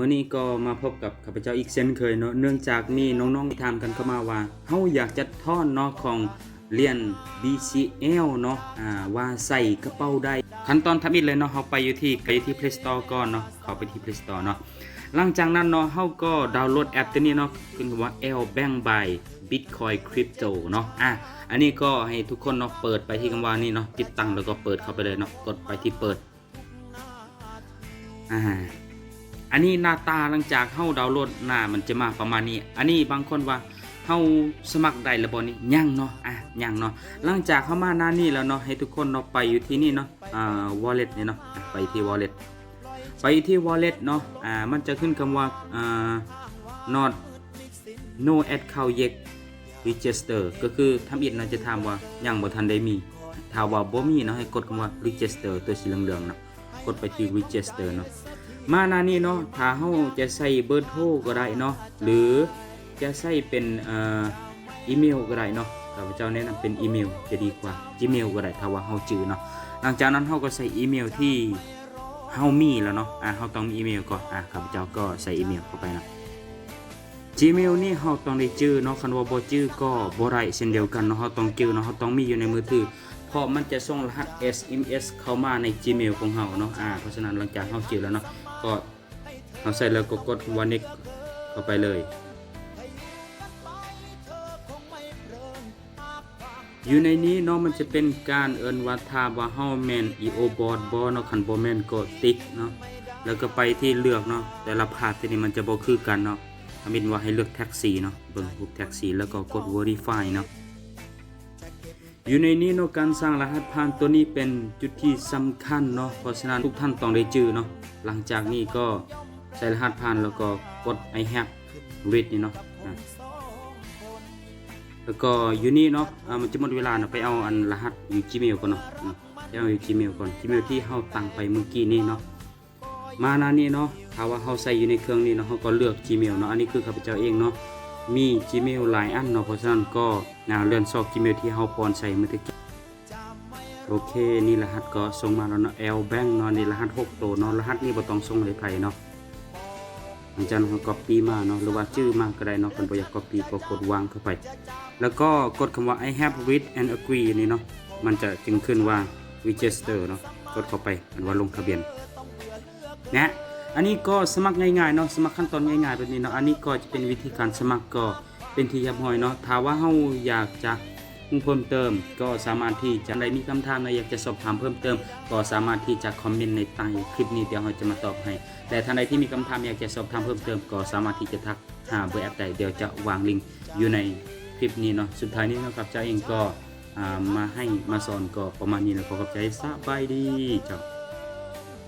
วันนี้ก็มาพบกับข้าพเจ้าอีกเช่นเคยเนาะเนื่องจากมีน้องๆที่ถามกันเข้ามาว่าเฮาอยากจะท่อนเนาะของเรียน BCL เนาะอ่าว่าใส่กระเป๋าได้ ขั้นตอนทำอิดเลยเนาะเฮาไปอยู่ที่ไปที่ Play Store ก่อนเนาะเข้าไปที่ Play Store เนาะหลังจากนั้นเนาะเฮาก็ดาวน์โหลดแอปตัวนี้เนาะขึ้นคำว่า L Bank by Bitcoin Crypto เนาะอะอันนี้ก็ให้ทุกคนเนาะเปิดไปที่คำว่านี่เนาะติดตั้งแล้วก็เปิดเข้าไปเลยเนาะกดไปที่เปิดอ่า อันนี้หน้าตาหลังจากเฮาดาวน์โหลดหน้ามันจะมาประมาณนี้ อันนี้บางคนว่าเฮาสมัครได้แล้วบ่นี่ยังเนาะอะยังเนาะหลังจากเข้ามาหน้านี้แล้วเนาะให้ทุกคนเนาะไปอยู่ที่นี่เนาะอ่า wallet นี่เนาะไปที่ wallet ไปที่ wallet เนาะอ่ามันจะขึ้นคำว่าอ่า not no account yet register ก็คือทำอิดเนาะจะถามว่ายังบ่ทันได้มีถ้าว่าบ่มีเนาะให้กดคำว่า register ตัวสีเหลืองๆเนาะกดไปที่ register เนาะ มาหน้านี้เนาะถ้าเฮาจะใส่เบอร์โทรก็ได้เนาะหรือจะใส่เป็นอ่ออีเมลก็ได้เนาะข้าพเจ้าแนะนำเป็นอีเมลจะดีกว่า Gmail ก็ได้ถ้าว่าเฮาจื้อเนาะหลังจากนั้นเฮาก็ใส่อีเมลที่เฮามีแล้วเนาะอ่าเฮาต้องมีอีเมลก่อนอ่าข้าพเจ้าก็ใส่อีเมลเข้าไปนะ Gmail นี่เฮาต้องได้จื้อเนาะคันว่าบ่จื้อก็บ่ได้เช่นเดียวกันเนาะเฮาต้องจื้อเนาะเฮาต้องมีอยู่ในมือถือ เพราะมันจะส่งรหัส SMS เข้ามาใน Gmail ของเฮาเนาะอ่าเพราะฉะนั้นหลังจากเฮาจื้อแล้วเนาะก็เอาใส่แล้วก็กดวันนี้เข้าไปเลยอยู่ในนี้เนาะมันจะเป็นการเอิ้นว่าถ้าว่าเฮาแม่น EO board บ่เนาะคันบ่แม่นก็ติ๊กเนาะแล้วก็ไปที่เลือกเนาะแต่ละภาพที่นี่มันจะบ่คือกันเนาะทำเป็นว่าให้เลือกแท็กซี่เนาะเบิ่งรูปแท็กซี่แล้วก็กด verify เนาะ อยู่ในนี้เนาะการสร้างรหัสผ่านตัวนี้เป็นจุดที่สำคัญเนาะเพราะฉะนั้นทุกท่านต้องได้จื้อเนาะหลังจากนี้ก็ใส่รหัสผ่านแล้วก็กด I have read นี่เนาะแล้วก็อยู่นี่เนาะมันจะหมดเวลาเนาะไปเอาอันรหัสอยู่ Gmail ก่อนเนาะไปเอาอยู่ Gmail ก่อน Gmail ที่เฮาตั้งไปเมื่อกี้นี่เนาะมาหน้านี้เนาะถ้าว่าเฮาใส่อยู่ในเครื่องนี้เนาะเฮาก็เลือก Gmail เนาะอันนี้คือข้าพเจ้าเองเนาะ มี Gmail หลายอันเนาะเพราะฉะนั้นก็อ่าเลื่อนซอก Gmail ที่เฮาปอนใส่เมื่อกี้โอเคนี่รหัสก็ส่งมาแล้วเนาะ L Bank เนาะนี่รหัส6ตัวเนาะรหัสนี้บ่ต้องส่งให้ไผเนาะหลังจากนั้นก็ copy มาเนาะหรือว่าชื่อมาก็ได้เนาะคนบ่อยาก copy ก็กดวางเข้าไป แล้วก็กดคำว่า I have read and agree นี่เนาะมันจะจึงขึ้นว่า register เนาะกดเข้าไปมันว่าลงทะเบียนนะ อันนี้ก็สมัครง่ายๆเนาะสมัครขั้นตอนง่ายๆแบบนี้เนาะอันนี้ก็จะเป็นวิธีการสมัครก็เป็นที่ยับหอยเนาะถ้าว่าเฮาอยากจะเพิ่มเติม ก็สามารถที่จะได้มีคำถามนะอยากจะสอบถามเพิ่มเติม ก็สามารถที่จะคอมเมนต์ในใต้คลิปนี้เดี๋ยวเราจะมาตอบให้ แต่ท่านใดที่มีคำถามอยากจะสอบถามเพิ่มเติม ก็สามารถที่จะทักหาเบอร์แอปใดเดี๋ยวจะวางลิงก์อยู่ในคลิปนี้เนาะสุดท้ายนี้นะครับเจ้าเองก็มาให้มาสอนก็ประมาณนี้นะขอขอบใจสบายดีเจ้า